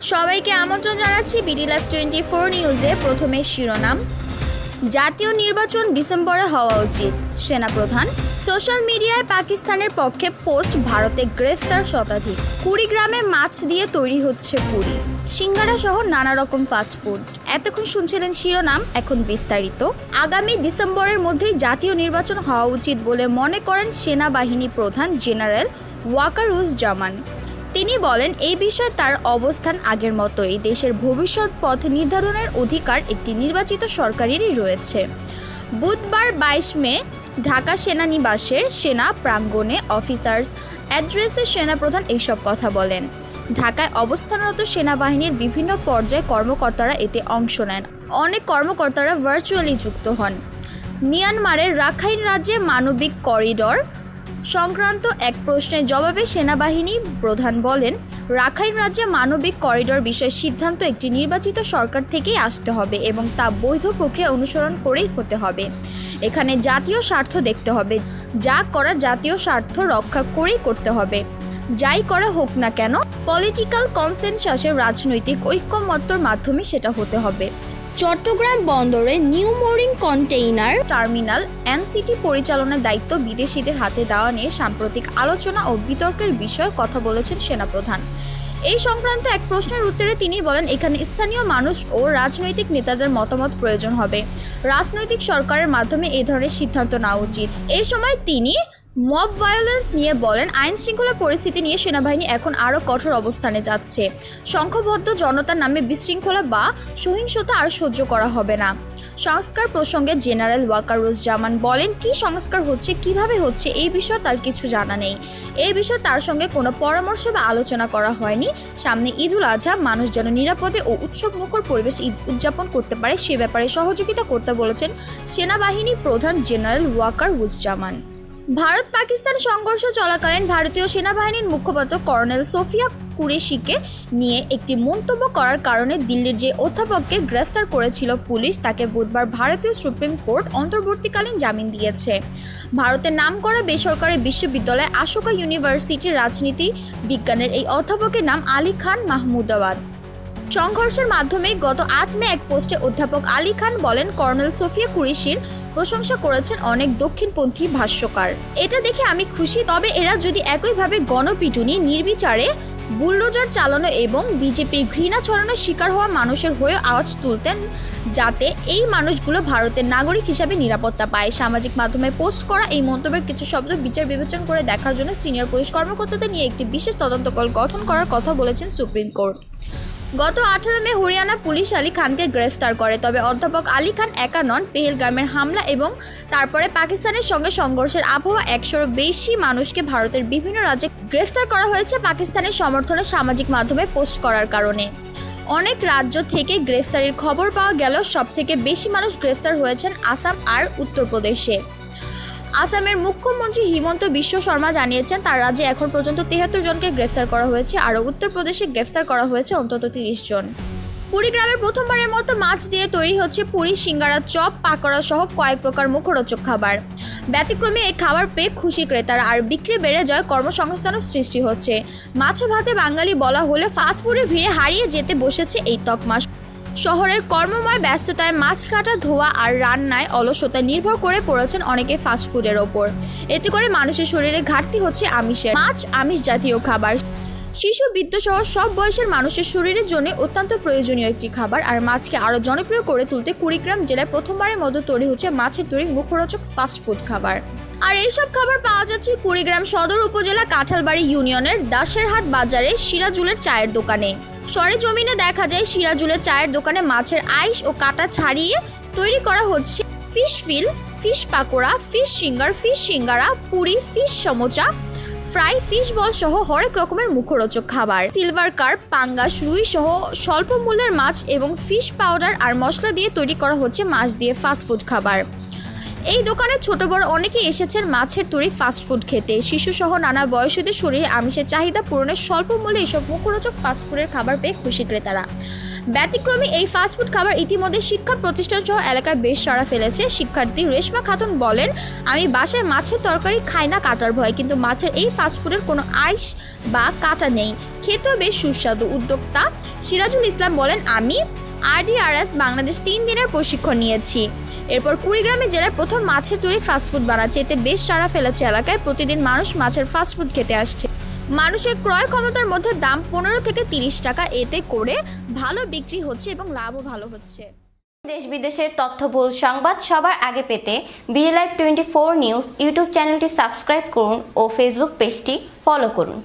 সবাইকে আমন্ত্রণ জানাচ্ছি বিডি লাইফ টোয়েন্টি ফোর নিউজে প্রথমে শিরোনাম। জাতীয় নির্বাচন ডিসেম্বরে হওয়া উচিত, সেনাপ্রধান। সোশ্যাল মিডিয়ায় পাকিস্তানের পক্ষে পোস্ট ভারতে গ্রেফতার শতাধিক। কুড়িগ্রামে মাছ দিয়ে তৈরি হচ্ছে পুরি। সিঙ্গারা সহ নানা রকম ফাস্টফুড এতক্ষণ শুনছিলেন শিরোনাম, এখন বিস্তারিত। আগামী ডিসেম্বরের মধ্যেই জাতীয় নির্বাচন হওয়া উচিত বলে মনে করেন সেনাবাহিনী প্রধান জেনারেল ওয়াকারুজ জামান তিনি বলেন, এই বিষয়ে তার অবস্থান আগের মতোই। দেশের ভবিষ্যৎ পথ নির্ধারণের অধিকার একটি নির্বাচিত সরকারেরই রয়েছে। বুধবার বাইশ মে, ঢাকা সেনানিবাসের সেনা প্রাঙ্গণে অফিসার্স অ্যাড্রেসে সেনাপ্রধান এইসব কথা বলেন। ঢাকায় অবস্থানরত সেনাবাহিনীর বিভিন্ন পর্যায়ে কর্মকর্তারা এতে অংশ নেন। অনেক কর্মকর্তারা ভার্চুয়ালি যুক্ত হন। মিয়ানমারের রাখাইন রাজ্যে মানবিক করিডর সংক্রান্ত এক প্রশ্নের জবাবে সেনাবাহিনী প্রধান বলেন, রাখাইন রাজ্যে মানবিক করিডর বিষয়ে সিদ্ধান্ত একটি নির্বাচিত সরকার থেকেই আসতে হবে এবং তা বৈধ প্রক্রিয়া অনুসরণ করেই হতে হবে। এখানে জাতীয় স্বার্থ দেখতে হবে। যা করা জাতীয় স্বার্থ রক্ষা করেই করতে হবে। যাই করা হোক না কেন, পলিটিক্যাল কনসেনসাসের রাজনৈতিক ঐক্যমত্যর মাধ্যমে সেটা হতে হবে। চট্টগ্রাম বন্দরে new mooring container terminal NCT পরিচালনার দায়িত্ব বিদেশিদের হাতে দেওয়া নিয়ে সাম্প্রতিক আলোচনা ও বিতর্কের বিষয়ে কথা বলেছেন সেনাপ্রধান। এই সংক্রান্ত এক প্রশ্নের উত্তরে তিনি বলেন, এখানে স্থানীয় মানুষ ও রাজনৈতিক নেতাদের মতামত প্রয়োজন হবে। রাজনৈতিক সরকারের মাধ্যমে এ ধরনের সিদ্ধান্ত নেওয়া উচিত। এই সময় তিনি মব ভায়োলেন্স নিয়ে বলেন, আইন শৃঙ্খলা পরিস্থিতি নিয়ে সেনাবাহিনী এখন আরও কঠোর অবস্থানে যাচ্ছে। সংখ্যবদ্ধ জনতার নামে বিশৃঙ্খলা বা সহিংসতা আর সহ্য করা হবে না। সংস্কার প্রসঙ্গে জেনারেল ওয়াকারুজ্জামান বলেন, কি সংস্কার হচ্ছে, কীভাবে হচ্ছে, এই বিষয়ে তার কিছু জানা নেই। এই বিষয়ে তার সঙ্গে কোনো পরামর্শ বা আলোচনা করা হয়নি। সামনে ঈদুল আজহা, মানুষ যেন নিরাপদে ও উৎসব মুখর পরিবেশ ঈদ উদযাপন করতে পারে, সে ব্যাপারে সহযোগিতা করতে বলেছেন সেনাবাহিনী প্রধান জেনারেল ওয়াকার উজ্জামান ভারত পাকিস্তান সংঘর্ষ চলাকালীন ভারতীয় সেনাবাহিনীর মুখপাত্র কর্নেল সোফিয়া কুরেশিকে নিয়ে একটি মন্তব্য করার কারণে দিল্লির যে অধ্যাপককে গ্রেফতার করেছিল পুলিশ, তাকে বুধবার ভারতীয় সুপ্রিম কোর্ট অন্তর্বর্তীকালীন জামিন দিয়েছে। ভারতের নাম করা বেসরকারি বিশ্ববিদ্যালয় আশোকা ইউনিভার্সিটির রাজনীতি বিজ্ঞানের এই অধ্যাপকের নাম আলী খান মাহমুদাবাদ। সংঘর্ষের মাধ্যমে গত আট মে এক পোস্টে অধ্যাপক আলী খান বলেন, কর্নেল সোফিয়া কুরিশির প্রশংসা করেছেন অনেক দক্ষিণপন্থী ভাষ্যকার। এটা দেখে আমি খুশি, তবে এরা যদি একইভাবে গণপিটুনি, নির্বিচারে বুলডোজার চালানো এবং বিজেপির ঘৃণা ছড়ানোর শিকার হওয়া মানুষের হয়ে আওয়াজ তুলতেন, যাতে এই মানুষগুলো ভারতের নাগরিক হিসাবে নিরাপত্তা পায়। সামাজিক মাধ্যমে পোস্ট করা এই মন্তব্যের কিছু শব্দ বিচার বিবেচনা করে দেখার জন্য সিনিয়র পুলিশ কর্মকর্তাদের নিয়ে একটি বিশেষ তদন্তকল গঠন করার কথা বলেছেন সুপ্রিম কোর্ট। গত আঠারো মে হরিয়ানা পুলিশ আলী খানকে গ্রেফতার করে, তবে অধ্যাপক আলী খান একা নন। পেহেলগামের হামলা এবং তারপরে পাকিস্তানের সঙ্গে সংঘর্ষের আবহাওয়া একশোর বেশি মানুষকে ভারতের বিভিন্ন রাজ্যে গ্রেফতার করা হয়েছে পাকিস্তানের সমর্থনে সামাজিক মাধ্যমে পোস্ট করার কারণে। অনেক রাজ্য থেকে গ্রেফতারির খবর পাওয়া গেল সব থেকে বেশি মানুষ গ্রেফতার হয়েছেন আসাম আর উত্তরপ্রদেশে। আসামের মুখ্যমন্ত্রী হিমন্ত বিশ্ব শর্মা জানিয়েছেন, তার রাজ্যে এখন পর্যন্ত তেহাত্তর জনকে গ্রেফতার করা হয়েছে আর উত্তরপ্রদেশে গ্রেফতার করা হয়েছে অন্তত তিরিশ জন। কুড়িগ্রামের প্রথমবারের মতো মাছ দিয়ে তৈরি হচ্ছে পুরি সিঙ্গারা চপ, পাকোড়া সহ কয়েক প্রকার মুখরোচক খাবার। ব্যতিক্রমে এই খাবার পেয়ে খুশি ক্রেতারা, আর বিক্রি বেড়ে যায় কর্মসংস্থানও সৃষ্টি হচ্ছে। মাছে ভাতে বাঙালি বলা হলে ফাস্টফুডের ভিড়ে হারিয়ে যেতে বসেছে এই তকমাস শহরের কর্মময় ব্যস্ততায় মাছ কাটা ধোয়া আর রান্নায় অলসতায় নির্ভর করে পড়েছেন অনেকে ফাস্টফুডের ওপর। এতে করে মানুষের শরীরে ঘাটতি হচ্ছে আমিষের। মাছ, আমিষ জাতীয় খাবার। শিশু সহ সব বয়সের মানুষের শরীরের জন্য অত্যন্ত প্রয়োজনীয় একটি খাবার। আর মাছকে আরও জনপ্রিয় করে তুলতে কুড়িগ্রাম জেলায় প্রথমবারের মতো তৈরি হচ্ছে মাছের তৈরি মুখরোচক ফাস্টফুড খাবার। আর এইসব খাবার পাওয়া যাচ্ছে কুড়িগ্রাম সদর উপজেলা কাঁঠালবাড়ি ইউনিয়নের দাসেরহাট বাজারে সিরাজুলের চায়ের দোকানে। সরেজমিনে দেখা যায় সিরাজুলের চায়ের দোকানে মাছের আইস ও কাটা ছাড়িয়ে তৈরি করা হচ্ছে fish fillet, fish pakora, fish finger, fish singara, puri, fish samosa, fry, fish ball সহ হরেক রকমের মুখরোচক খাবার। সিলভার কার্প, পাঙ্গাস, রুই সহ স্বল্প মূল্যের মাছ এবং ফিশ পাউডার আর মশলা দিয়ে তৈরি করা হচ্ছে মাছ দিয়ে ফাস্টফুড খাবার। এই দোকানে ছোট বড় অনেকেই এসেছেন মাছের তৈরি ফাস্টফুড খেতে। শিশু সহ নানা বয়সীদের শরীরে আমিষের চাহিদা পূরণের স্বল্প মূল্যে এসব মুখরোচক ফাস্টফুডের খাবার পেয়ে খুশি ক্রেতারা। ব্যতিক্রমী এই ফাস্টফুড খাবার ইতিমধ্যে শিক্ষা প্রতিষ্ঠান সহ এলাকায় বেশ সাড়া ফেলেছে। শিক্ষার্থী রেশমা খাতুন বলেন, আমি বাসায় মাছের তরকারি খাই না কাটার ভয়, কিন্তু মাছের এই ফাস্টফুডের কোনো আইস বা কাটা নেই। খেতেও বেশ সুস্বাদু। উদ্যোক্তা সিরাজুল ইসলাম বলেন, আমি আরডিআরএস বাংলাদেশ তিন দিনের প্রশিক্ষণ নিয়েছি। এরপর কুড়িগ্রামে জেলার প্রথম মাছের তৈরি ফাস্টফুড বানাচ্ছে। এতে বেশ সারা ফেলেছে এলাকায়। প্রতিদিন মানুষ মাছের ফাস্টফুড খেতে আসছে। মানুষের ক্রয় ক্ষমতার মধ্যে দাম পনেরো থেকে তিরিশ টাকা। এতে করে ভালো বিক্রি হচ্ছে এবং লাভও ভালো হচ্ছে। দেশ বিদেশের তথ্যবহুল সংবাদ সবার আগে পেতে BD live twenty four news YouTube চ্যানেলটি সাবস্ক্রাইব করুন ও ফেসবুক পেজটি ফলো করুন।